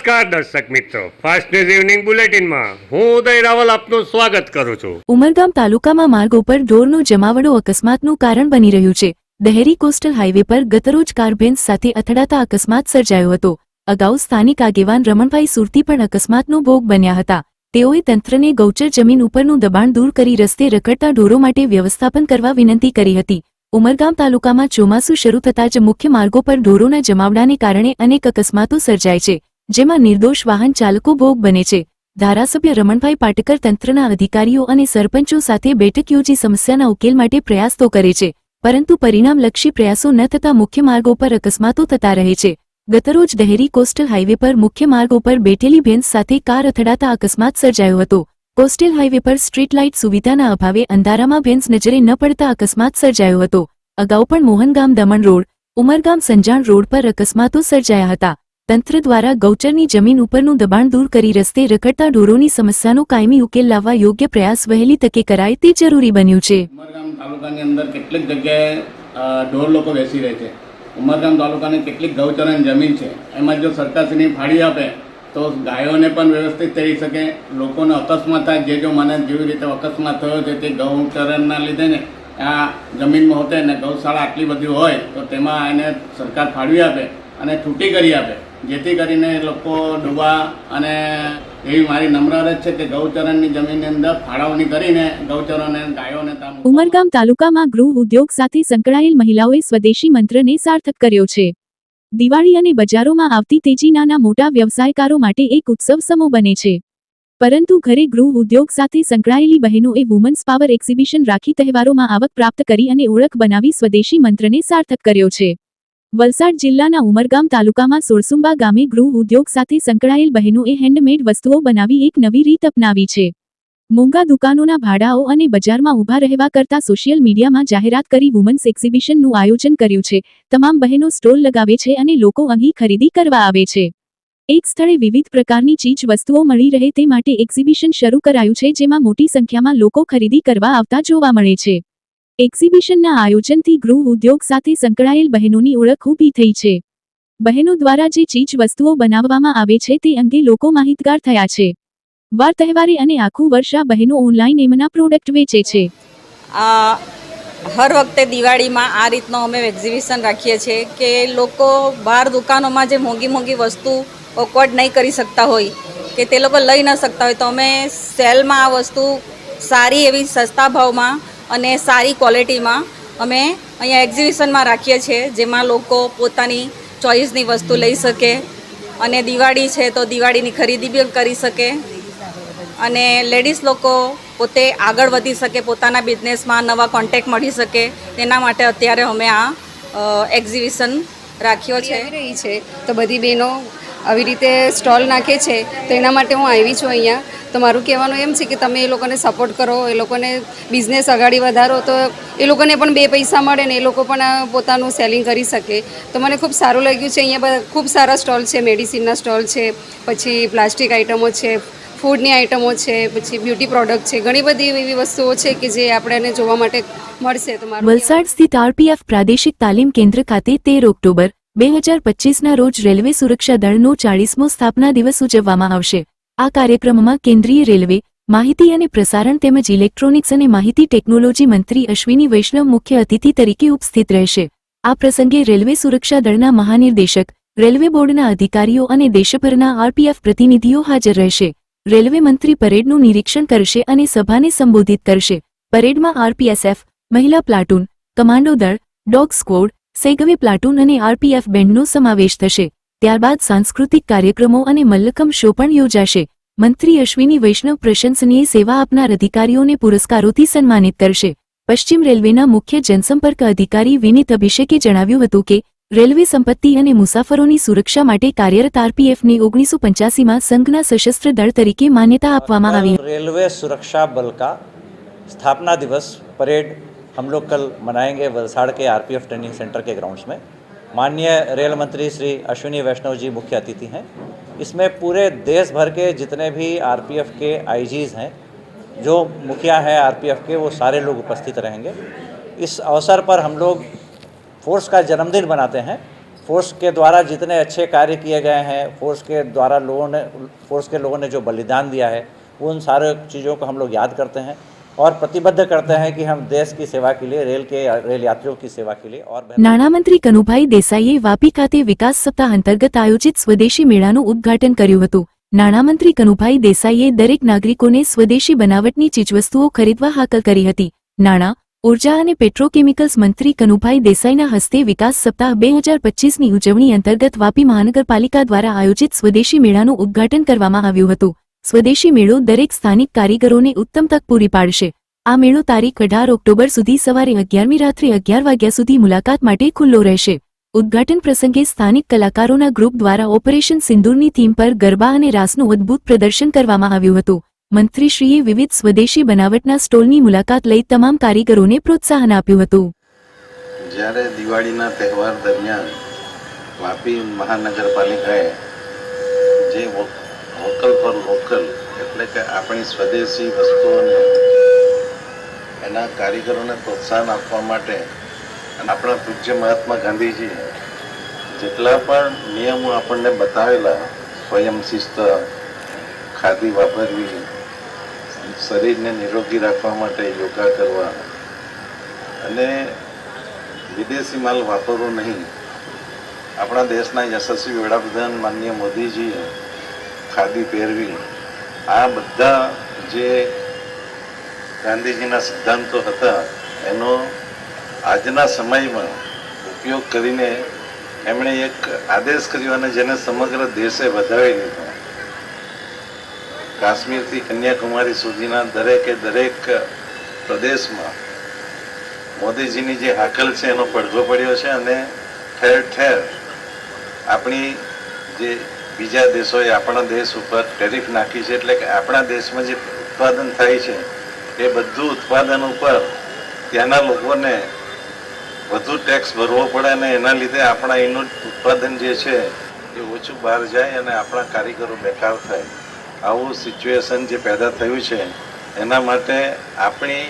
નમસ્કાર દર્શક મિત્રો. ફાસ્ટ ન્યૂઝ ઇવનિંગ બુલેટિનમાં. હું ઉદય રાવલ આપનું સ્વાગત કરું છું. ઉમરગામ તાલુકામાં માર્ગ ઉપર ઢોરનો જમાવડો અકસ્માતનું કારણ બની રહ્યું છે. દહેરી કોસ્ટલ હાઈવે પર ગતરોજ કાર ભેન્સ સાથે અથડાતા અકસ્માત સર્જાયો હતો. અગાઉ સ્થાનિક આગેવાન રમણભાઈ સુરતી પણ અકસ્માતનો ભોગ બન્યા હતા. તેઓએ તંત્રને ગૌચર જમીન ઉપરનું દબાણ દૂર કરી રસ્તે રખડતા ઢોરો માટે વ્યવસ્થાપન કરવા વિનંતી કરી હતી. ઉમરગામ તાલુકામાં ચોમાસું શરૂ થતાં જ મુખ્ય માર્ગો પર ઢોરોના જમાવડાને કારણે અનેક અકસ્માતો સર્જાય છે. જેમાં નિર્દોષ વાહન ચાલકો ભોગ બને છે. ધારાસભ્ય રમણભાઈ પાટકર તંત્રના અધિકારીઓ અને સરપંચો સાથે બેઠક યોજી સમસ્યાના ઉકેલ માટે પ્રયાસ તો કરે છે, પરંતુ પરિણામલક્ષી પ્રયાસો ન થતા મુખ્ય માર્ગો પર અકસ્માતો થતા રહે છે. ગતરોજ દહેરી કોસ્ટલ હાઈવે પર મુખ્ય માર્ગ ઉપર બેઠેલી ભેંસ સાથે કાર અથડાતા અકસ્માત સર્જાયો હતો. કોસ્ટલ હાઈવે પર સ્ટ્રીટ લાઇટ સુવિધાના અભાવે અંધારામાં ભેંસ નજરે ન પડતા અકસ્માત સર્જાયો હતો. અગાઉ પણ મોહનગામ દમણ રોડ, ઉમરગામ સંજાણ રોડ પર અકસ્માતો સર્જાયા હતા. તંત્ર દ્વારા ગૌચરની જમીન ઉપરનું દબાણ દૂર કરી રસ્તે રખડતા ઢોરોની સમસ્યાનો કાયમી ઉકેલ લાવવા યોગ્ય પ્રયાસ વહેલી તકે કરાય તે જરૂરી બન્યું છે. ઉમરગામ તાલુકાની અંદર કેટલીક જગ્યાએ ઢોર લોકો બેસી રહે છે. ઉમરગામ તાલુકાની કેટલીક ગૌચરણ જમીન છે. એમાં જો સરકારશ્રીની ફાળી આપે, તો ગાયોને પણ વ્યવસ્થિત થઈ શકે. લોકોને અકસ્માત થાય, જે જો મને જેવી રીતે અકસ્માત થયો છે, તે ગૌચરણના લીધે ને આ જમીનમાં હોતે ને ગૌશાળા આટલી બધી હોય, તો તેમાં એને સરકાર ફાળવી આપે. અને છૂટી કરી આપે. જેથી કરીને લોકો ડૂબા અને એવી મારી નમ્ર અરજ છે કે ગૌચરણની જમીનની અંદર ફાળવણી કરીને ગૌચરોને ગાયોને ઉમરગામ તાલુકામાં ગૃહ ઉદ્યોગ સાથે સંકળાયેલ મહિલાઓએ સ્વદેશી મંત્રને સાર્થક કર્યો છે. દિવાળી અને બજારોમાં આવતી તેજી નાના મોટા વ્યવસાયકારો માટે એક ઉત્સવ સમો બને છે. પરંતુ ઘરે ગૃહ ઉદ્યોગ સાથે સંકળાયેલી બહેનોએ વુમન્સ પાવર એક્ઝિબિશન રાખી તહેવારોમાં આવક પ્રાપ્ત કરી અને ઓળખ બનાવી સ્વદેશી મંત્રને સાર્થક કર્યો છે. વલસાડ જિલ્લાના ઉમરગામ તાલુકામાં સોરસુંબા ગામે ગૃહ ઉદ્યોગ સાથે સંકળાયેલ બહેનોએ હેન્ડમેડ વસ્તુઓ બનાવી એક નવી રીત અપનાવી છે. મોંઘા દુકાનોના ભાડાઓ અને બજારમાં ઊભા રહેવા કરતા સોશિયલ મીડિયામાં જાહેરાત કરી વુમન્સ એક્ઝિબિશનનું આયોજન કર્યું છે. તમામ બહેનો સ્ટોલ લગાવે છે અને લોકો અહીં ખરીદી કરવા આવે છે. એક સ્થળે વિવિધ પ્રકારની ચીજ વસ્તુઓ મળી રહે તે માટે એક્ઝિબિશન શરૂ કરાયું છે જેમાં મોટી સંખ્યામાં લોકો ખરીદી કરવા આવતા જોવા મળે છે. એક્ઝિબિશનના આયોજનથી ગૃહ ઉદ્યોગ સાથે સંકળાયેલ બહેનોની ઓળખ ઊભી થઈ છે. બહેનો દ્વારા જે ચીજ વસ્તુઓ બનાવવામાં આવે છે તે અંગે લોકો માહિતગાર થયા છે. વાર તહેવારે અને આખું વર્ષ આ બહેનો ઓનલાઈન એમના પ્રોડક્ટ વેચે છે. હર વખતે દિવાળીમાં આ રીતનો અમે એક્ઝિબિશન રાખીએ છીએ કે લોકો બહાર દુકાનોમાં જે મોંઘી મોંઘી વસ્તુ ઓકવર્ડ નહીં કરી શકતા હોય, કે તે લોકો લઈ ન શકતા હોય, તો અમે સેલમાં આ વસ્તુ સારી એવી સસ્તા ભાવમાં અને સારી ક્વોલિટીમાં અમે અહીંયા એક્ઝિબિશનમાં રાખીએ છીએ, જેમાં લોકો પોતાની ચોઈસની વસ્તુ લઈ શકે અને દિવાળી છે તો દિવાળીની ખરીદી બી કરી શકે. અને લેડીઝ લોકો પોતે આગળ વધી શકે, પોતાના બિઝનેસમાં નવા કોન્ટેક મળી શકે. તેના માટે અત્યારે અમે આ એક્ઝિબિશન રાખ્યો છે. રહી છે. તો બધી બહેનો આવી રીતે સ્ટોલ નાખે છે. તો એના માટે હું આવી છું અહીંયા. તો મારું કહેવાનું એમ છે કે તમે એ લોકોને સપોર્ટ કરો, એ લોકોને બિઝનેસ આગાડી વધારો, તો એ લોકોને પણ બે પૈસા મળે ને એ લોકો પણ પોતાનું સેલિંગ કરી શકે. તો મને ખૂબ સારું લાગ્યું છે, અહીંયા ખૂબ સારા સ્ટોલ છે મેડિસિનના સ્ટોલ છે, પછી પ્લાસ્ટિક આઇટમો છે ફૂડની આઇટમો છે, પછી બ્યુટી પ્રોડક્ટ છે, ઘણી બધી એવી વસ્તુઓ છે કે જે આપણને જોવા માટે મળશે તો વલસાડ સ્થિત આરપીએફ પ્રાદેશિક તાલીમ કેન્દ્ર ખાતે તેર ઓક્ટોબર, બે હજાર પચીસના રોજ રેલવે સુરક્ષા દળનો ચાળીસમો સ્થાપના દિવસ ઉજવવામાં આવશે. આ કાર્યક્રમમાં કેન્દ્રીય રેલવે, માહિતી અને પ્રસારણ તેમજ ઇલેક્ટ્રોનિક્સ અને માહિતી ટેકનોલોજી મંત્રી અશ્વિની વૈષ્ણવ મુખ્ય અતિથિ તરીકે ઉપસ્થિત રહેશે. આ પ્રસંગે રેલવે સુરક્ષા દળના મહાનિર્દેશક, રેલવે બોર્ડના અધિકારીઓ અને દેશભરના આરપીએફ પ્રતિનિધિઓ હાજર રહેશે. રેલવે મંત્રી પરેડનું નિરીક્ષણ કરશે અને સભાને સંબોધિત કરશે. પરેડમાં આરપીએસએફ, મહિલા પ્લાટૂન, કમાન્ડો દળ, ડોગ સ્ક્વોડ, સેગવે પ્લાટૂન અને આરપીએફ બેન્ડનો સમાવેશ થશે. ત્યારબાદ સાંસ્કૃતિક કાર્યક્રમો અને મલ્લખમ શો પણ યોજાશે મંત્રી અશ્વિની વૈષ્ણવ પ્રશંસનીય સેવા આપનાર અધિકારીઓને પુરસ્કારોથી સન્માનિત કરશે પશ્ચિમ રેલવેના મુખ્ય જનસંપર્ક અધિકારી વિનીત અભિષેકે જણાવ્યું હતું કે રેલવે સંપત્તિ અને મુસાફરોની સુરક્ષા માટે કાર્યરત આરપીએફને ઓગણીસો પંચ્યાસીમાં સંઘના સશસ્ત્ર દળ તરીકે માન્યતા આપવામાં આવી रेलवे सुरक्षा बल का स्थापना दिवस परेड हम लोग कल मनाएंगे वलसाड़ के आरपीएफ ट्रेनिंग सेंटर के ग्राउंड्स में माननीय रेल मंत्री श्री अश्विनी वैष्णव जी मुख्य अतिथि हैं। इसमें पूरे देश भर के जितने भी आरपीएफ के आईजीज हैं, जो मुखिया हैं आरपीएफ के, वो सारे लोग उपस्थित रहेंगे। इस अवसर पर हम लोग फोर्स का जन्मदिन मनाते हैं। फोर्स के द्वारा जितने अच्छे कार्य किए गए हैं, फोर्स के द्वारा लोगों ने, फोर्स के लोगों ने जो बलिदान दिया है, उन सारे चीज़ों को हम लोग याद करते हैं। और प्रतिबद्ध करते हैं कि हम देश की सेवा के लिए रेल के रेल यात्रियों की सेवा के लिए और बेहतर- નાણામંત્રી કનુભાઈ દેસાઈએ વાપી ખાતે વિકાસ સપ્તાહ અંતર્ગત આયોજિત સ્વદેશી મેળાનું ઉદ્ઘાટન કર્યું હતું નાણામંત્રી કનુભાઈ દેસાઈએ દરેક નાગરિકોને સ્વદેશી બનાવટની ચીજવસ્તુઓ ખરીદવા હાકલ કરી હતી નાણાં ઉર્જા અને પેટ્રોકેમિકલ્સ મંત્રી કનુભાઈ દેસાઈના હસ્તે વિકાસ સપ્તાહ બે હજાર પચીસની ઉજવણી અંતર્ગત વાપી મહાનગરપાલિકા દ્વારા આયોજિત સ્વદેશી મેળાનું ઉદ્ઘાટન કરવામાં આવ્યું હતું સ્વદેશી મેળો દરેક સ્થાનિક કારીગરોને ઉત્તમ તક પૂરી પાડશે. આ મેળો તારીખ અઢાર ઓક્ટોબર સુધી સવારે અગિયારમી રાત્રે અગિયાર વાગ્યા સુધી મુલાકાત માટે ખુલ્લો રહેશે. ઉદ્ઘાટન પ્રસંગે સ્થાનિક કલાકારોના ગ્રુપ દ્વારા ઓપરેશન સિંદૂરની થીમ પર ગરબા અને રાસનું અદ્ભુત પ્રદર્શન કરવામાં આવ્યું હતું. મંત્રીશ્રીએ વિવિધ સ્વદેશી બનાવટના સ્ટોલની મુલાકાત લઈ તમામ કારીગરોને પ્રોત્સાહન આપ્યું હતું. જ્યારે દિવાળીના તહેવાર દરમિયાન વાપી મહાનગરપાલિકાએ જે વોકલ ફોર લોકલ એટલે કે આપણી સ્વદેશી વસ્તુઓને, એના કારીગરોને પ્રોત્સાહન આપવા માટે આપણા પૂજ્ય મહાત્મા ગાંધીજી જેટલા પણ નિયમો આપણને બતાવેલા, સ્વયં શિસ્ત, ખાદી વાપરવી, શરીરને નિરોગી રાખવા માટે યોગા કરવા, અને વિદેશી માલ વાપરવો નહીં. આપણા દેશના યશસ્વી વડાપ્રધાન માનનીય મોદીજીએ ખાદી પહેરવી. આ બધા જે ગાંધીજીના સિદ્ધાંતો હતા, એનો આજના સમયમાં ઉપયોગ કરીને એમણે એક આદેશ કર્યો અને જેને સમગ્ર દેશે વધાવી લીધો. કાશ્મીરથી કન્યાકુમારી સુધીના દરેકે દરેક પ્રદેશમાં મોદીજીની જે હાકલ છે, એનો પડઘો પડ્યો છે અને ઠેર ઠેર આપણી જે બીજા દેશોએ આપણા દેશ ઉપર ટેરિફ નાખી છે એટલે કે આપણા દેશમાં જે ઉત્પાદન થાય છે, એ બધું ઉત્પાદન ઉપર ત્યાંના લોકોને વધુ ટેક્સ ભરવો પડે અને એના લીધે આપણા એનું ઉત્પાદન જે છે, એ ઓછું બહાર જાય અને આપણા કારીગરો બેકાર થાય. આવું સિચ્યુએશન જે પેદા થયું છે, એના માટે આપણી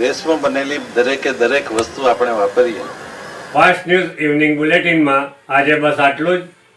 દેશમાં બનેલી દરેકે દરેક વસ્તુ આપણે વાપરીએ. ફાસ્ટ ન્યૂઝ ઇવનિંગ બુલેટિનમાં આજે બસ આટલું જ.